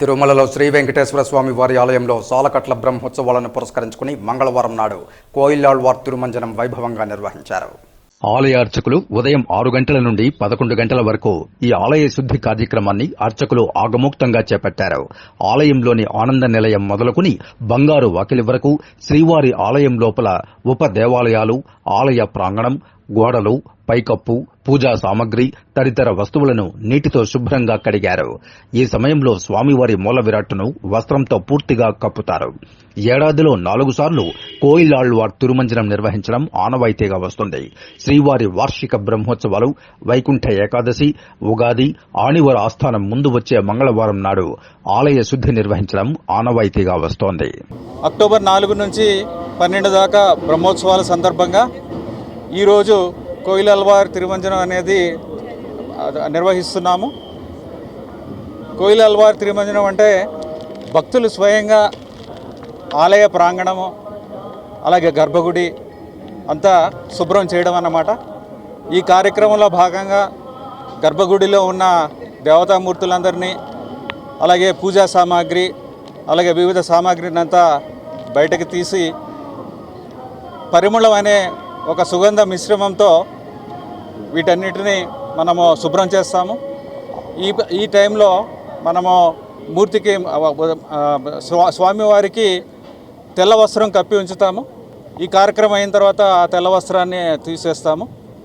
తిరుమలలో శ్రీ వెంకటేశ్వర స్వామి వారి ఆలయంలో సాలకట్ల బ్రహ్మోత్సవాలను పురస్కరించుకుని మంగళవారం నాడు కోయిలాళ్వార్ తిరుమంజనం వైభవంగా నిర్వహించారు. ఆలయ అర్చకులు ఉదయం ఆరు గంటల నుండి పదకొండు గంటల వరకు ఈ ఆలయ శుద్ధి కార్యక్రమాన్ని అర్చకులు ఆగమోక్తంగా చేపట్టారు. ఆలయంలోని ఆనంద నిలయం మొదలుకుని బంగారు వాకిలి వరకు శ్రీవారి ఆలయం లోపల ఉప దేవాలయాలు ఆలయ ప్రాంగణం గోడలు పైకప్పు పూజా సామగ్రి తదితర వస్తువులను నీటితో శుభ్రంగా కడిగారు. ఈ సమయంలో స్వామివారి మూల విరాట్టును వస్త్రంతో పూర్తిగా కప్పుతారు. ఏడాదిలో నాలుగు సార్లు కోయిలాళ్వార్ తిరుమంజనం నిర్వహించడం ఆనవాయితీగా వస్తుంది. శ్రీవారి వార్షిక బ్రహ్మోత్సవాలు వైకుంఠ ఏకాదశి ఉగాది ఆణివర ఆస్థానం ముందు వచ్చే మంగళవారం నాడు ఆలయ శుద్ధి నిర్వహించడం ఆనవాయితీగా వస్తోంది. అక్టోబర్ నాలుగు నుంచి పన్నెండు దాకా బ్రహ్మోత్సవాల సందర్భంగా ఈరోజు కోయిలల్వార్ తిరుమంజనం అనేది నిర్వహిస్తున్నాము. కోయిలల్వార్ తిరుమంజనం అంటే భక్తులు స్వయంగా ఆలయ ప్రాంగణము అలాగే గర్భగుడి అంతా శుభ్రం చేయడం అన్నమాట. ఈ కార్యక్రమంలో భాగంగా గర్భగుడిలో ఉన్న దేవతామూర్తులందరినీ అలాగే పూజా సామాగ్రి అలాగే వివిధ సామాగ్రిని అంతా బయటకు తీసి పరిమళం అనే ఒక సుగంధ మిశ్రమంతో వీటన్నిటిని మనము శుభ్రం చేస్తాము. ఈ ఈ టైంలో మనము మూర్తికి స్వామివారికి తెల్ల వస్త్రం కప్పి ఉంచుతాము. ఈ కార్యక్రమం అయిన తర్వాత ఆ తెల్ల వస్త్రాన్ని తీసేస్తాము.